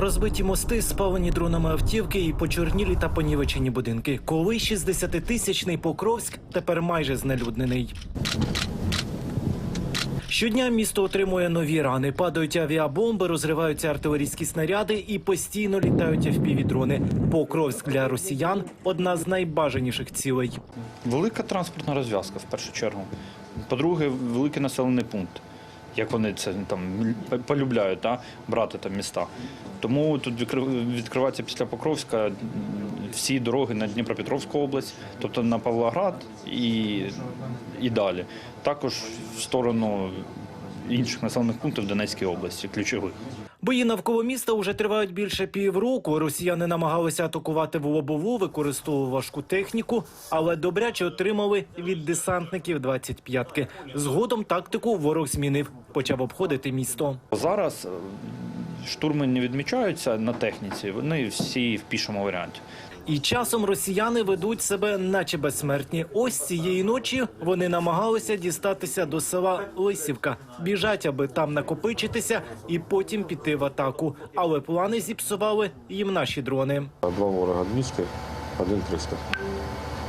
Розбиті мости, спалені дронами автівки і почорнілі та понівечені будинки. Коли 60-тисячний Покровськ тепер майже знелюднений. Щодня місто отримує нові рани. Падають авіабомби, розриваються артилерійські снаряди і постійно літають FPV-дрони. Покровськ для росіян одна з найбажаніших цілей. Велика транспортна розв'язка в першу чергу. По-друге, великий населений пункт. Як вони це там полюбляють, та, брати там міста. Тому тут відкривається після Покровська всі дороги на Дніпропетровську область, тобто на Павлоград і, і далі. Також в сторону інших населених пунктів Донецької області, ключових. Бої навколо міста вже тривають більше півроку. Росіяни намагалися атакувати в лобову, використовували важку техніку, але добряче отримали від десантників 25-ки. Згодом тактику ворог змінив, почав обходити місто. Зараз е, штурми не відмічаються на техніці, вони всі в пішому варіанті. І часом росіяни ведуть себе, наче безсмертні. Ось цієї ночі вони намагалися дістатися до села Лисівка, біжать, аби там накопичитися і потім піти в атаку. Але плани зіпсували їм наші дрони. Два ворога 200, один 300.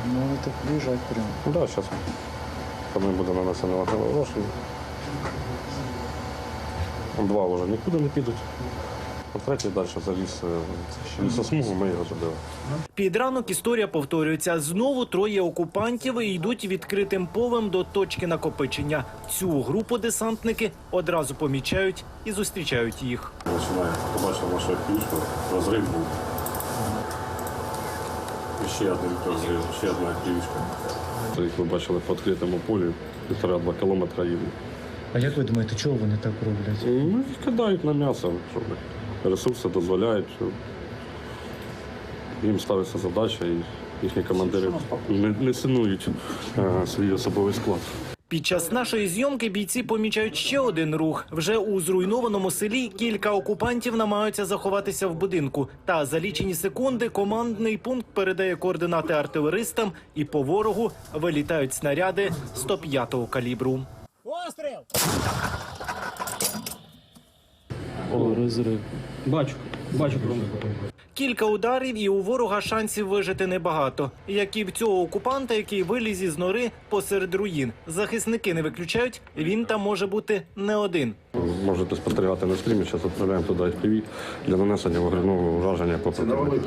Ну, это приезжать прям. Ну да, зараз ним буде нанесено гроші. Два вже нікуди не підуть. А третій далі заліз е, в лісосмугу, ми його туди. Під ранок історія повторюється. Знову троє окупантів йдуть відкритим полем до точки накопичення. Цю групу десантники одразу помічають і зустрічають їх. Починає, побачив нашу пічку, розрив був. І ще один розрив, ще одна півішка. Як ви бачили по відкритому полі, півтора-два кілометра їм. А як ви думаєте, чого вони так роблять? Ну, їх кидають на м'ясо, щоб ресурси дозволяють. Їм ставиться задача і їхні командири не, не цінують е, свій особовий склад. Під час нашої зйомки бійці помічають ще один рух. Вже у зруйнованому селі кілька окупантів намагаються заховатися в будинку. Та за лічені секунди командний пункт передає координати артилеристам, і по ворогу вилітають снаряди 105-го калібру. О, розрив. Бачу, бачу промах. Кілька ударів, і у ворога шансів вижити небагато. Як і в цього окупанта, який виліз із нори посеред руїн. Захисники не виключають, він там може бути не один. Можете спостерігати на стрімі, зараз відправляємо туди FPV для нанесення вогняного враження по противнику.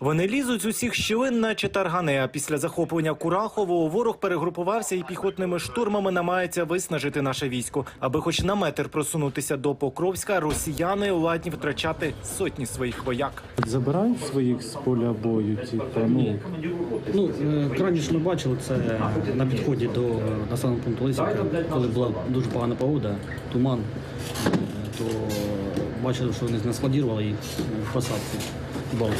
Вони лізуть з усіх щілин, наче таргани. А після захоплення Курахового ворог перегрупувався і піхотними штурмами намагається виснажити наше військо. Аби хоч на метр просунутися до Покровська, росіяни ладні втрачати сотні своїх вояк. Забирають своїх з поля бою, типу, ну, Ну, е, ми бачили це на підході до е, населеного пункту Лисівка, коли була дуже погана погода, туман, е, то бачили, що вони знаскладірували їх в посадці балки.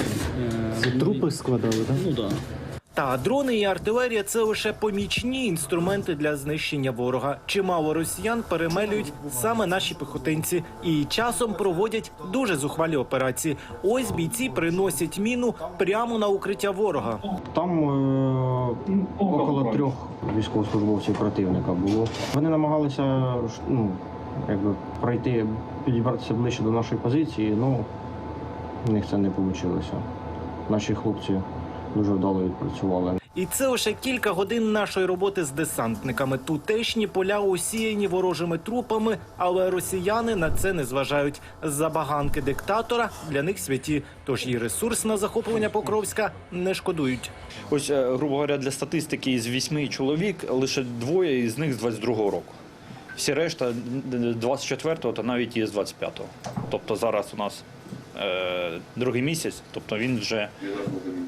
це трупи складали, так? Ну так. Да. Та дрони і артилерія це лише помічні інструменти для знищення ворога. Чимало росіян перемелюють саме наші піхотинці і часом проводять дуже зухвалі операції. Ось бійці приносять міну прямо на укриття ворога. Там е, около трьох військовослужбовців противника було. Вони намагалися ну, якби пройти, підібратися ближче до нашої позиції, але в них це не вийшло. Наші хлопці дуже вдало відпрацювали. І це лише кілька годин нашої роботи з десантниками. Тутешні поля усіяні ворожими трупами, але росіяни на це не зважають. Забаганки диктатора для них святі. Тож і ресурс на захоплення Покровська не шкодують. Ось, е, грубо говоря, для статистики із вісьми чоловік лише двоє із них з 22-го року. Всі решта 24-го та навіть і з 25-го. Тобто зараз у нас другий місяць, тобто він вже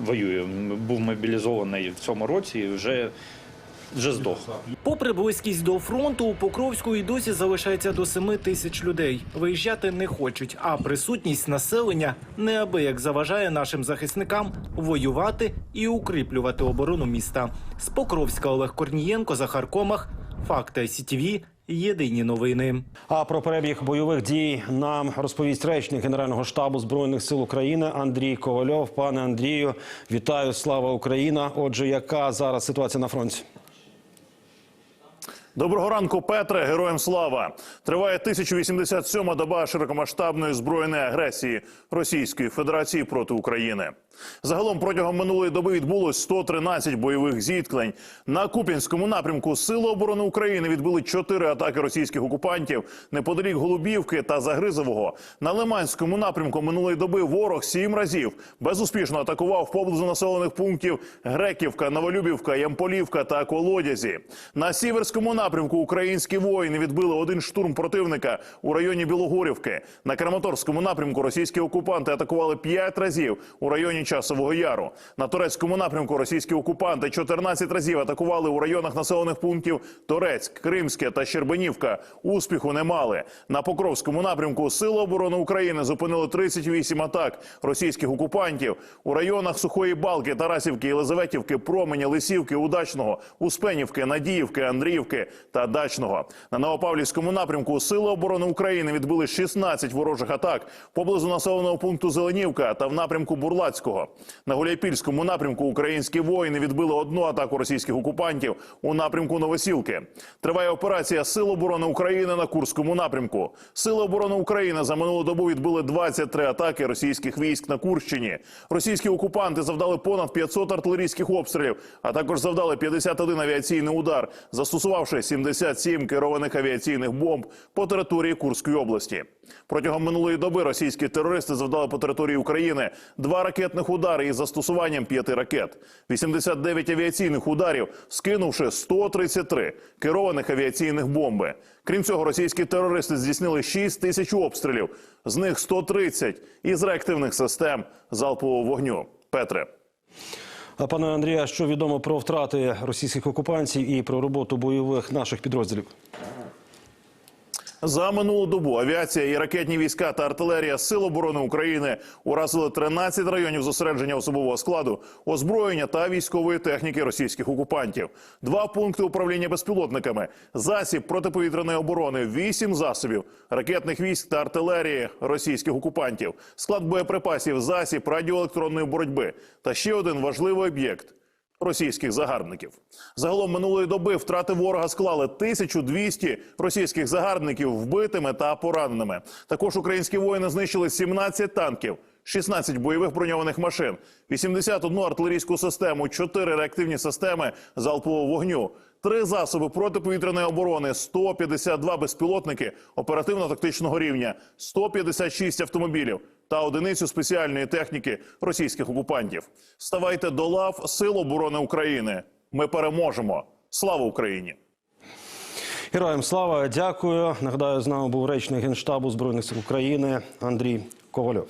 воює. Був мобілізований в цьому році і вже, вже здох. Попри близькість до фронту, у Покровську і досі залишається до 7 тисяч людей. Виїжджати не хочуть, а присутність населення неабияк заважає нашим захисникам воювати і укріплювати оборону міста. З Покровська Олег Корнієнко, Захар Комах, Факти СІТВ, Єдині новини. А про перебіг бойових дій нам розповість речник Генерального штабу збройних сил України Андрій Ковальов. Пане Андрію, вітаю! Слава Україна! Отже, яка зараз ситуація на фронті? Доброго ранку, Петре. Героям слава! Триває 1087-ма доба широкомасштабної збройної агресії Російської Федерації проти України. Загалом протягом минулої доби відбулось 113 бойових зіткнень. На Куп'янському напрямку Сили оборони України відбили 4 атаки російських окупантів неподалік Голубівки та Загризового. На Лиманському напрямку минулої доби ворог сім разів безуспішно атакував поблизу населених пунктів Греківка, Новолюбівка, Ямполівка та Колодязі. На Сіверському напрямку українські воїни відбили один штурм противника у районі Білогорівки. На Краматорському напрямку російські окупанти атакували 5 разів у районі Часового Яру. На турецькому напрямку російські окупанти 14 разів атакували у районах населених пунктів Торецьк, Кримське та Щербинівка. Успіху не мали. На Покровському напрямку Сили оборони України зупинили 38 атак російських окупантів у районах Сухої Балки, Тарасівки, Єлизаветівки, Променя, Лисівки, Удачного, Успенівки, Надіївки, Андріївки та Дачного. На Новопавлівському напрямку Сили оборони України відбили 16 ворожих атак поблизу населеного пункту Зеленівка та в напрямку Бурлацького. На Гуляйпільському напрямку українські воїни відбили одну атаку російських окупантів у напрямку Новосілки. Триває операція Сил оборони України на Курському напрямку. Сили оборони України за минулу добу відбили 23 атаки російських військ на Курщині. Російські окупанти завдали понад 500 артилерійських обстрілів, а також завдали 51 авіаційний удар, застосувавши 77 керованих авіаційних бомб по території Курської області. Протягом минулої доби російські терористи завдали по території України два ракетних удари із застосуванням п'яти ракет, 89 авіаційних ударів, скинувши 133 керованих авіаційних бомби. Крім цього, російські терористи здійснили 6 тисяч обстрілів, з них 130 із реактивних систем залпового вогню. Петре. А пане Андрія, що відомо про втрати російських окупантів і про роботу бойових наших підрозділів? За минулу добу авіація і ракетні війська та артилерія Сил оборони України уразили 13 районів зосередження особового складу, озброєння та військової техніки російських окупантів, два пункти управління безпілотниками, засіб протиповітряної оборони, вісім засобів ракетних військ та артилерії російських окупантів, склад боєприпасів, засіб радіоелектронної боротьби та ще один важливий об'єкт російських загарбників. Загалом минулої доби втрати ворога склали 1200 російських загарбників вбитими та пораненими. Також українські воїни знищили 17 танків. 16 бойових броньованих машин, 81 артилерійську систему, 4 реактивні системи залпового вогню, 3 засоби протиповітряної оборони, 152 безпілотники оперативно-тактичного рівня, 156 автомобілів та одиницю спеціальної техніки російських окупантів. Ставайте до лав Сил оборони України. Ми переможемо. Слава Україні! Героям слава, дякую. Нагадаю, з нами був речник генштабу збройних сил України Андрій Ковальов.